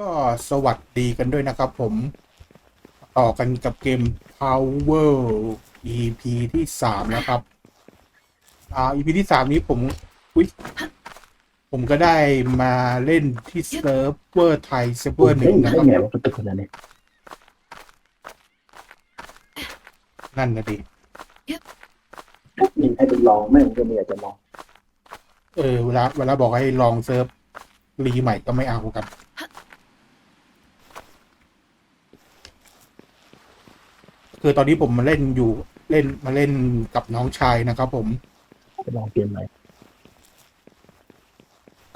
ก็สวัสดีกันด้วยนะครับผม ต่อกันกับเกม Power EP ที่สามนะครับ อ่า EP ที่สามนี้ผมอุ๊ยผมก็ได้มาเล่นที่เซิร์ฟเวอร์ไทยเซิร์ฟเวอร์หนึ่งนะคได้รับไงวะตึกคนนั้นเนี่ยนั่นนะดิมีให้เป็นลองไม่ผมก็ไม่อยากจะลอง เออเวลาเวลาบอกให้ลองเซิร์ฟรีใหม่ก็ไม่เอากัน คือตอนนี้ผมมาเล่นอยู่เล่นมาเล่นกับน้องชายนะครับ ผมไปลองเกมใหม่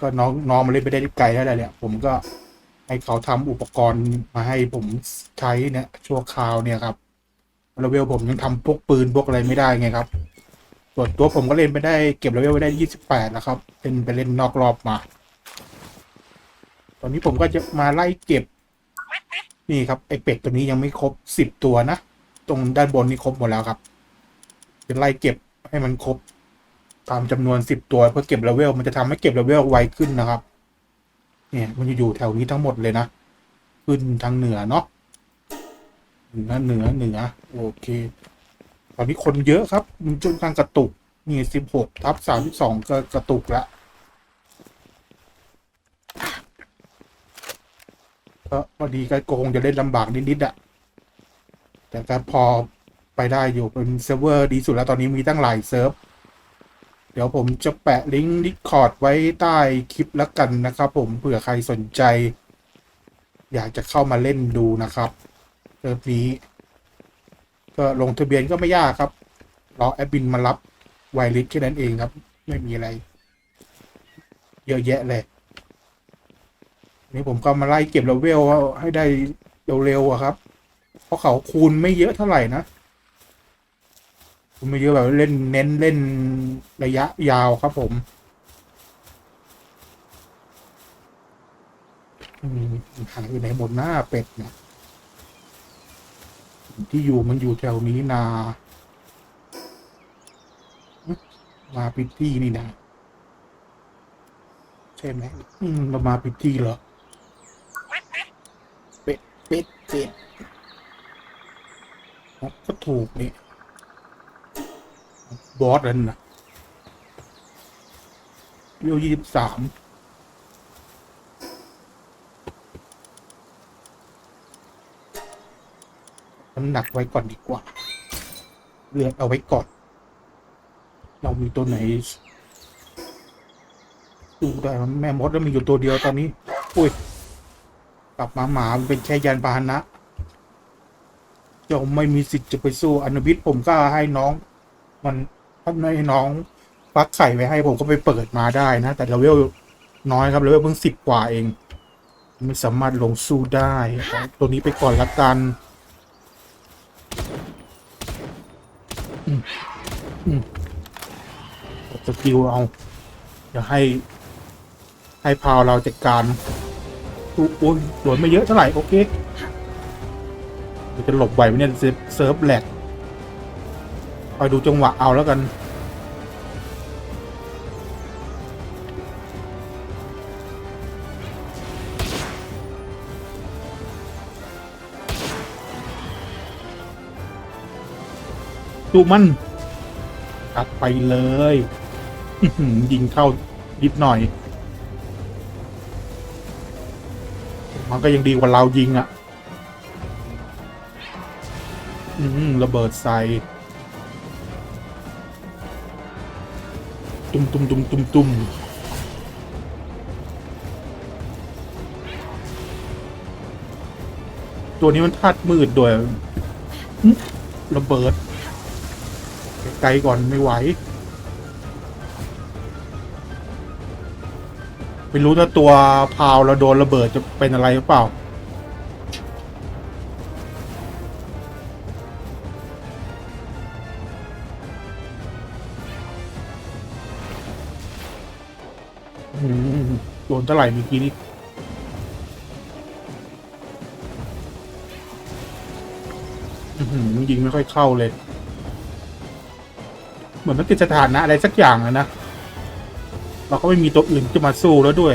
ก็น้องน้องมาเล่นไปได้ไกลแล้วแหละเนี่ยผมก็ให้เขาทำอุปกรณ์มาให้ผมใช้เนี่ยชั่วคราวเนี่ยครับเลเวลผมยังทำพวกปืนพวกอะไรไม่ได้ไงครับส่วนตัวผมก็เล่นไปได้เก็บเลเวลไว้ได้ยี่สิบแปดแล้วครับเป็นไปเล่นนอกรอบมา ตอนนี้ผมก็จะมาไล่เก็บ นี่ครับไอเป็ดตัวนี้ยังไม่ครบสิบตัวนะ ตรงด้านบนนี่ครบหมดแล้วครับ จะไล่เก็บให้มันครบตามจำนวนสิบตัวเพื่อเก็บเลเวลมันจะทำให้เก็บเลเวลไวขึ้นนะครับ เนี่ยมันจะอยู่แถวนี้ทั้งหมดเลยนะ ขึ้นทางเหนือเนาะเหนือเหนือเหนือโอเคตอนนี้คนเยอะครับมันจนการกระตุกนี่สิบหกทับสามสิบสองก็กระตุกละก็พอดีก็คงจะเล่นลำบากนิดๆอะ แต่ก็พอไปได้อยู่เป็นเซิร์ฟเวอร์ดีสุดแล้วตอนนี้มีตั้งหลายเซิร์ฟ เดี๋ยวผมจะแปะลิงก์ดิคอร์ดไว้ใต้คลิปแล้วกันนะครับผมเผื่อใครสนใจ อยากจะเข้ามาเล่นดูนะครับเซิร์ฟนี้ก็ลงทะเบียนก็ไม่ยากครับ รอแอดบินมารับไวริสแค่นั้นเองครับ ไม่มีอะไร เยอะแยะเลย นี่ผมก็มาไล่เก็บเลเวลให้ได้เร็วๆครับ เพราะเขาคูณไม่เยอะเท่าไหร่นะคุณไม่เยอะแบบเล่นเน้นเล่นระยะยาวครับผมอืมหายอยู่ไหนหมดหน้าเป็ดเนี่ยที่อยู่มันอยู่แถวนี้นามาพิดที่นี่นะใช่ไหมมเรามาพิดที่เหรอเป็ดเป็ดเป็ด ก็ถูกนี่ บอสนั่นนะวิวยี่สิบสามน้ำหนักไว้ก่อนดีกว่า เลือกเอาไว้ก่อน เรามีตัวไหน ดูได้มันแม่มดแล้วมีอยู่ตัวเดียวตอนนี้ อุ้ย กลับมาหมาเป็นแค่ยานพาหนะ เจ้าไม่มีสิทธิ์จะไปสู้อนุบิตผมก็ให้น้อง มันถ้าให้น้องฟักไข่ไว้ให้ผมก็ไปเปิดมาได้นะ แต่เลเวลน้อยครับเลเวลเพิ่งสิบกว่าเอง ไม่สามารถลงสู้ได้ตัวนี้ไปก่อนละกันสกิลเอาอย่าให้ ให้พาวเราจัดการโอ้ยโดนไม่เยอะเท่าไหร่ โอเค จะหลบไหวไหมเนี่ยเซิร์ฟแหลกคอยดูจังหวะเอาแล้วกัน ดูมันตัดไปเลย ยิงเข้านิดหน่อย มันก็ยังดีกว่าเรายิงอะ่ะ อืมระเบิดใส่ตุ้มตุ้มตุ้มตุ้มตุ้มตัวนี้มันธาตุมืดด้วยหึระเบิด ไกลก่อนไม่ไหว ไม่รู้ถ้าตัวพาวเราโดนระเบิดจะเป็นอะไรหรือเปล่า เท่าไหร่เมื่อกี้นี้ยิงไม่ค่อยเข้าเลย เหมือนมันติดสถานะอะไรสักอย่างนะ เราก็ไม่มีตัวอื่นจะมาสู้แล้วด้วย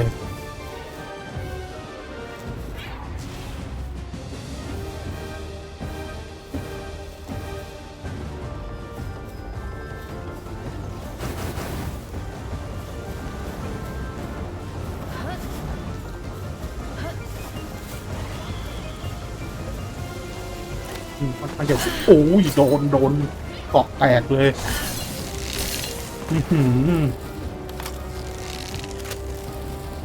อนข้างจะโอ้ยโดนโดนเกาะแตกเลย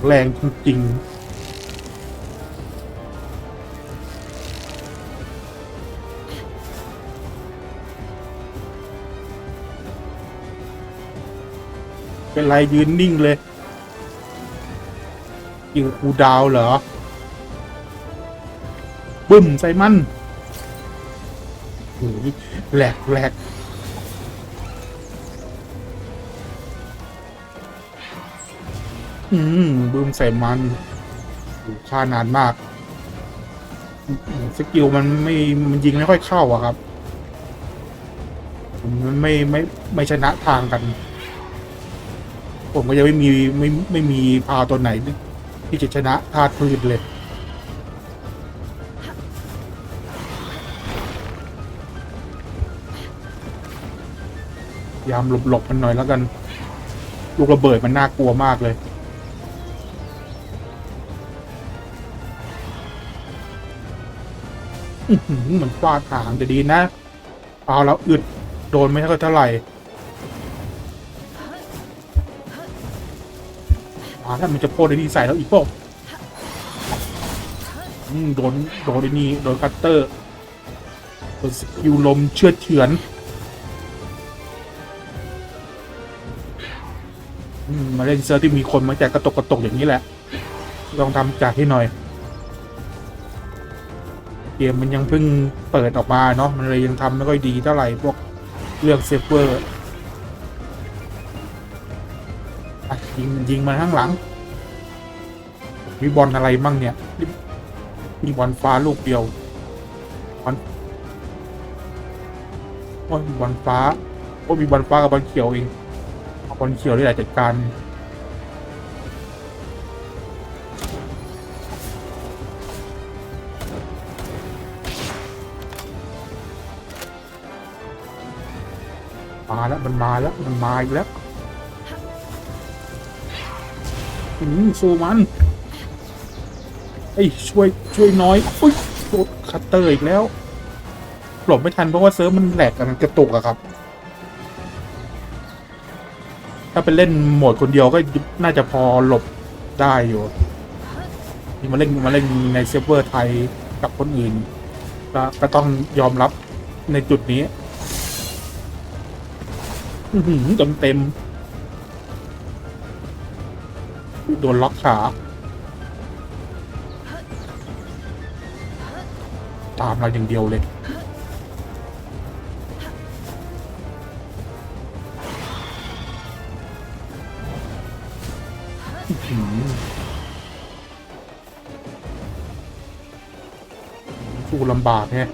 แรงจริงเป็นไรยืนนิ่งเลยยิงคูดาวเหรอบึ้มใส่มัน แหลกแหลกอืมบึ้มใส่มันโอ้ค่านานมาก สกิลมันไม่มันยิงไม่ค่อยเข้าอะครับ มันไม่ไม่ไม่ชนะทางกัน ผมก็ยังไม่มีไม่ไม่มีพาตัวไหนที่จะชนะธาตุพืชเลย ยายามหลบๆมันหน่อยแล้วกัน ลูกระเบิดมันน่ากลัวมากเลยเหมือนฟาดหางแต่ดีนะ เอาแล้วอึดโดนไม่เท่าเท่าไหร่าถ้ามันจะโพดไอ้นี่ใส่แล้วอีกพวกโดนโดนไอ้นี่โดนคัตเตอร์โดนสกิลลมเชือเฉือน มาเล่นเซิร์ฟที่มีคนมาแจกกระตกกระตกอย่างนี้แหละ ลองทำจากให้หน่อย เกมมันยังเพิ่งเปิดออกมาเนาะ มันเลยยังทำไม่ค่อยดีเท่าไหร่พวกเรื่องเซฟเวอร์ยิงยิงมาข้างหลัง มีบอลอะไรมั่งเนี่ย มีบอลฟ้าลูกเดียวบอลโอ้ยมีบอลฟ้าโอ้มีบอลฟ้ากับบอลเขียวเอง บอลเขียวนี่แหละจัดการมาแล้วมันมาแล้วมันมาอีกแล้วอืมสู้มันเอ้ช่วยช่วยน้อยอุ้ยโดนคัตเตอร์อีกแล้วหลบไม่ทันเพราะว่าเซิร์ฟมันแหลกอะมันกระตุกอะครับ ถ้าเป็นเล่นโหมดคนเดียวก็น่าจะพอหลบได้อยู่นี่มาเล่นมาเล่นในเซิร์ฟเวอร์ไทยกับคนอื่นก็ก็ต้องยอมรับในจุดนี้อื้อหือเต็มเต็มโดนล็อกขา ตามเราอย่างเดียวเลย ลำบากแฮะ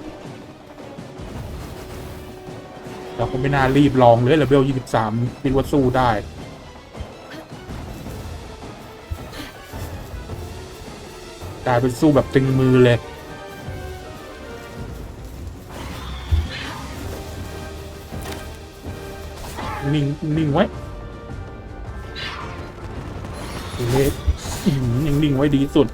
เราก็ไม่น่ารีบลองเลยเลเวลยี่สิบสามคิดว่าสู้ได้กลายเป็นสู้แบบตึงมือเลยนิ่งนิ่งไว้เล็กยังนิ่งไว้ดีสุด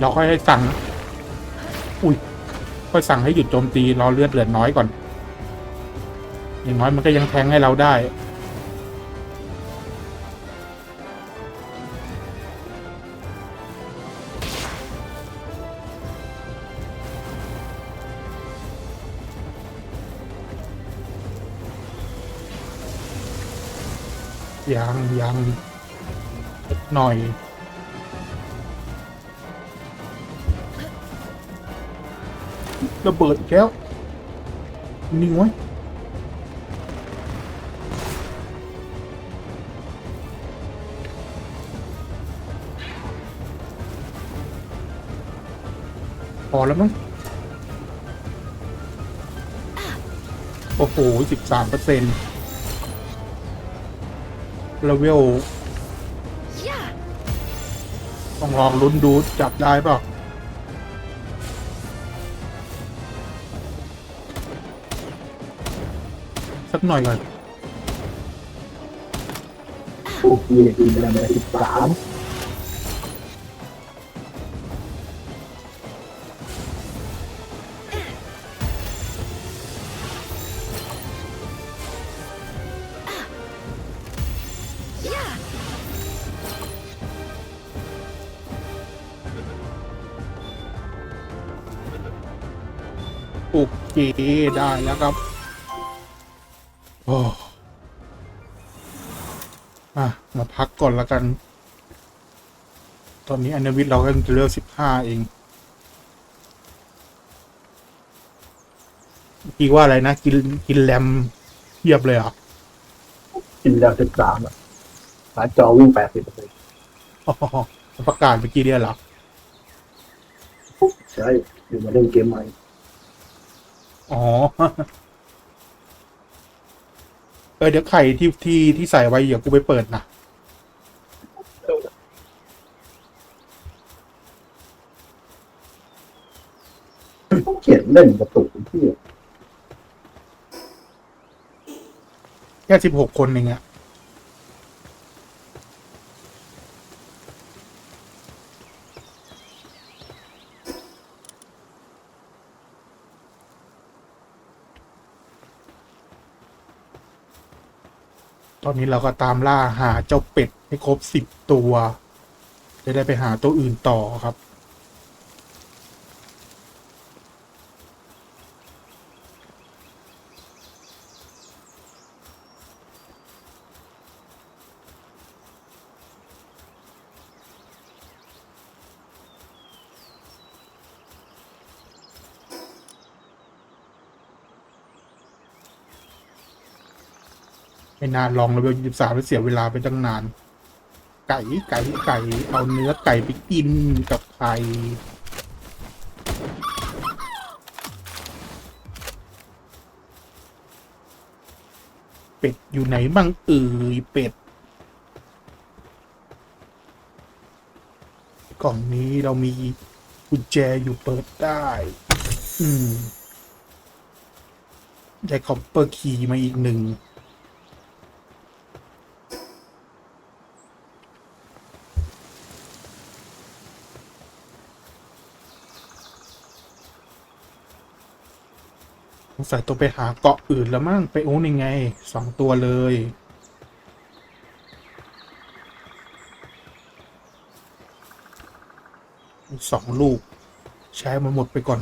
เราค่อยให้สั่ง อุ้ย ค่อยสั่งให้หยุดโจมตีรอเลือดเหลือน้อยก่อน อย่างน้อยมันก็ยังแทงให้เราได้ ยังยังหน่อย ระเบิดอีกแล้วนิ่งไว้พอแล้วมั้งโอ้โหสิบสามเปอร์เซ็นต์เลเวลต้องลองลุ้นดูจับได้เปล่า สักหน่อยก่อนมีเด็กกินอะไรสิบสามโอเคได้แล้วครับ พักก่อนแล้วกัน ตอนนี้อันวิทย์เราก็จะเลือกสิบห้าเองเมื่อกี้ว่าอะไรนะ กินกินแรมเทียบเลยเหรอะกินแล้วสิบสามอะหาจอวิ่งแปดสิบเลยประกาศเมื่อกี้เนี่ยเหรอใช่อยู่มาเล่นเกมใหม่ อ๋อเออเดี๋ยวไข่ที่ที่ที่ใส่ไว้เดี๋ยวกูไปเปิดนะ เล่นกระตุกที่แค่สิบหกคนเองอะตอนนี้เราก็ตามล่าหาเจ้าเป็ดให้ครบสิบตัว จะได้ไปหาตัวอื่นต่อครับ ไม่นานลองเลเวลยี่สิบสามแล้วเสียเวลาไปตั้งนาน ไก่ไก่ไก่เอาเนื้อไก่ไปกินกับไข่เป็ดอยู่ไหนบ้างเอ่ยเป็ด กล่องนี้เรามีกุญแจอยู่เปิดได้ อืม ได้คอปเปอร์คีย์มาอีกหนึ่ง สงสัยต้องไปหาเกาะอื่นแล้วมั้งไปโอ้นี่ไงสองตัวเลย สองลูก ใช้มันหมดไปก่อน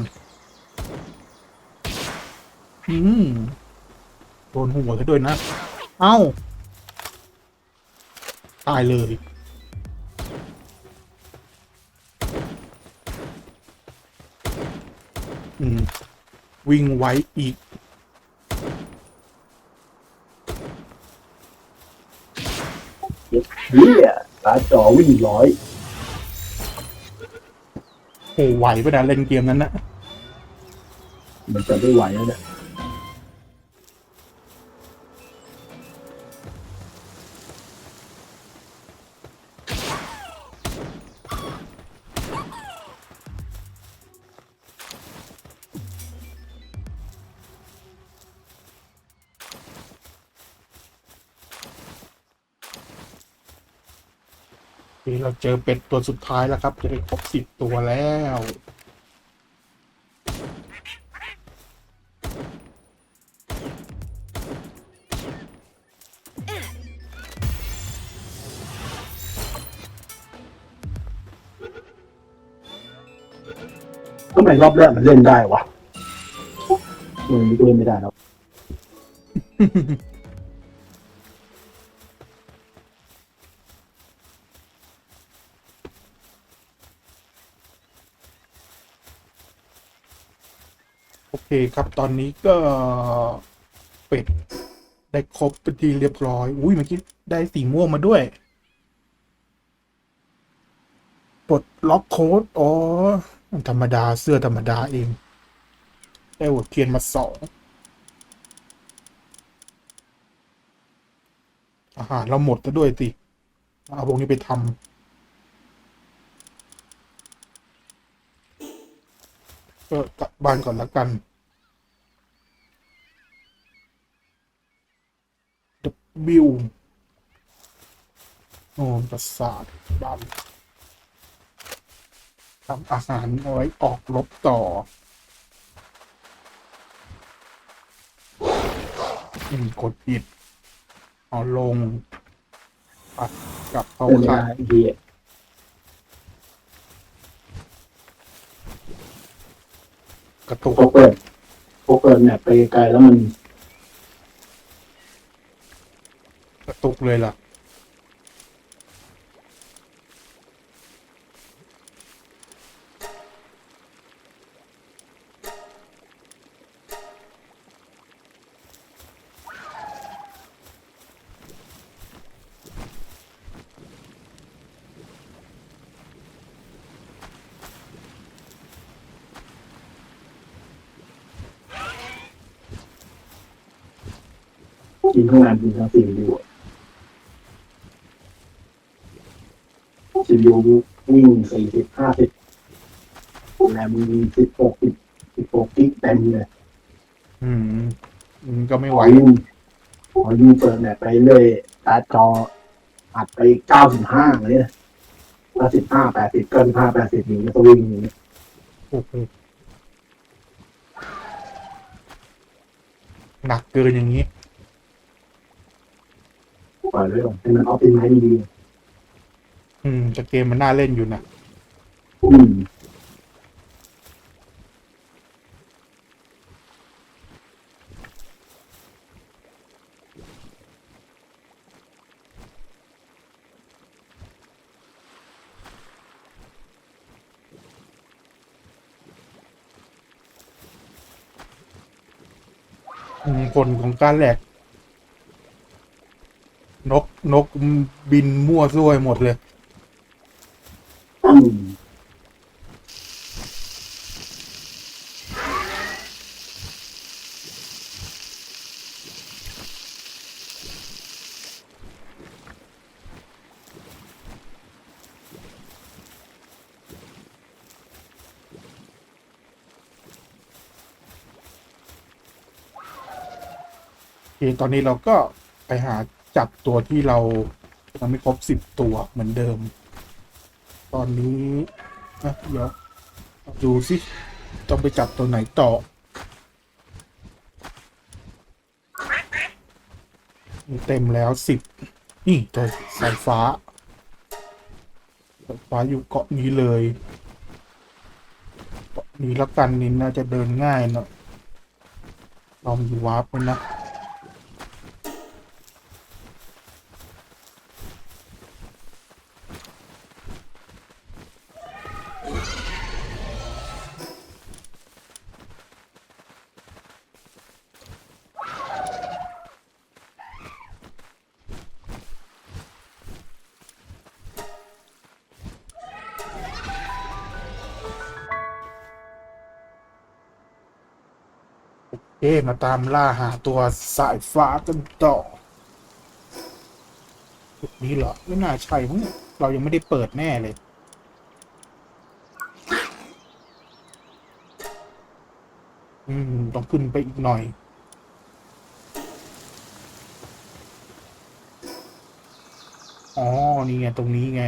อืมโดนหัวเขาด้วยนะ เอ้า ตายเลย วิ่งไว้อีก เฮียหาจอวิ่งร้อยโอ้ไหวปะนะเล่นเกมนั้นนะมันจะไม่ไหวแล้วเนี่ย นี่เราเจอเป็ดตัวสุดท้ายแล้วครับ จะได้ครบสิบตัวแล้วทำไมรอบแรกมันเล่นได้วะมันเล่นไม่ได้แล้ว โอเคครับตอนนี้ก็เป็ดได้ครบเป็นทีเรียบร้อย อุ้ยเมื่อกี้ได้สีม่วงมาด้วยปลดล็อกโค้ดอ๋อ ธรรมดาเสื้อธรรมดาเอง ได้หัวเทียนมาสองอาหารเราหมดแล้วด้วยสิ เอาพวกนี้ไปทำ ก็กลับบ้านก่อนล้วกันบิวโอ้ประสาทบันทำอาหารเอาไว้ออกรบต่ออืมกดปิดเอาลงปัดกลับเข้าเล่นไม่ค่ายไอ้เหี้ย ระตุกพอเปิดพอเปิดแมปไปไกลแล้วมัน กระตุกเลยล่ะ กินข้างในกินทั้งสี่ยูสิบยูวิ่งสี่สิบห้าสิบแรมมีสิบหกสิบสิบหกกิกเต็มเลยอืมมันก็ไม่ไหวยิ่งขอยิ่งเปิดแมปไปเรื่อยตาจออัดไปเก้าสิบห้าเลยนะถ้าสิบห้าแปดสิบเก้าสิบห้าแปดสิบนี้ก็วิ่งอย่างนี้หนักเกินอย่างนี้ ปล่อยไว้ก่อนให้มันออฟติไมซ์ดีอืมแต่เกมมันน่าเล่นอยู่นะๆอืมอืมผลของการแหลก นกบินมั่วซั่วไปหมดเลย โอเคตอนนี้เราก็ไปหา จับตัวที่เรายังไม่ครบสิบตัวเหมือนเดิม ตอนนี้อะเดี๋ยวดูสิต้องไปจับตัวไหนต่อเต็มแล้วสิบนี่ตัวสายฟ้าสายฟ้าอยู่เกาะนี้เลยเกาะนี้แล้วกันนี่น่าจะเดินง่ายเนอะลองดูวาร์ปไปนะ เอ๊มาตามล่าหาตัวสายฟ้ากันต่อจุดนี้เหรอไม่น่าใช่มั้งเรายังไม่ได้เปิดแน่เลย อืม ต้องขึ้นไปอีกหน่อย อ๋อ นี่ไง ตรงนี้ไง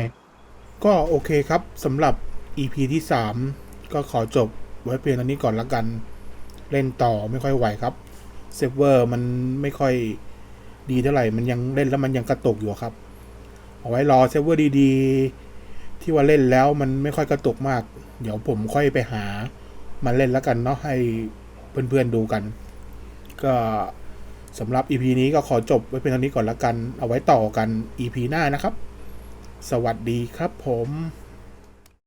ก็โอเคครับสำหรับ EP ที่ 3 ก็ขอจบไว้เพียงเท่านี้ก่อนละกัน เล่นต่อไม่ค่อยไหวครับเซิร์ฟเวอร์มันไม่ค่อยดีเท่าไหร่ มันยังเล่นแล้วมันยังกระตุกอยู่ครับ เอาไว้รอเซิร์ฟเวอร์ดีๆ ที่ว่าเล่นแล้วมันไม่ค่อยกระตุกมาก เดี๋ยวผมค่อยไปหามาเล่นแล้วกันเนาะให้เพื่อนๆดูกัน ก็สำหรับ EP นี้ก็ขอจบไว้เพียงเท่านี้ก่อนละกัน เอาไว้ต่อกัน EP หน้านะครับ สวัสดีครับผม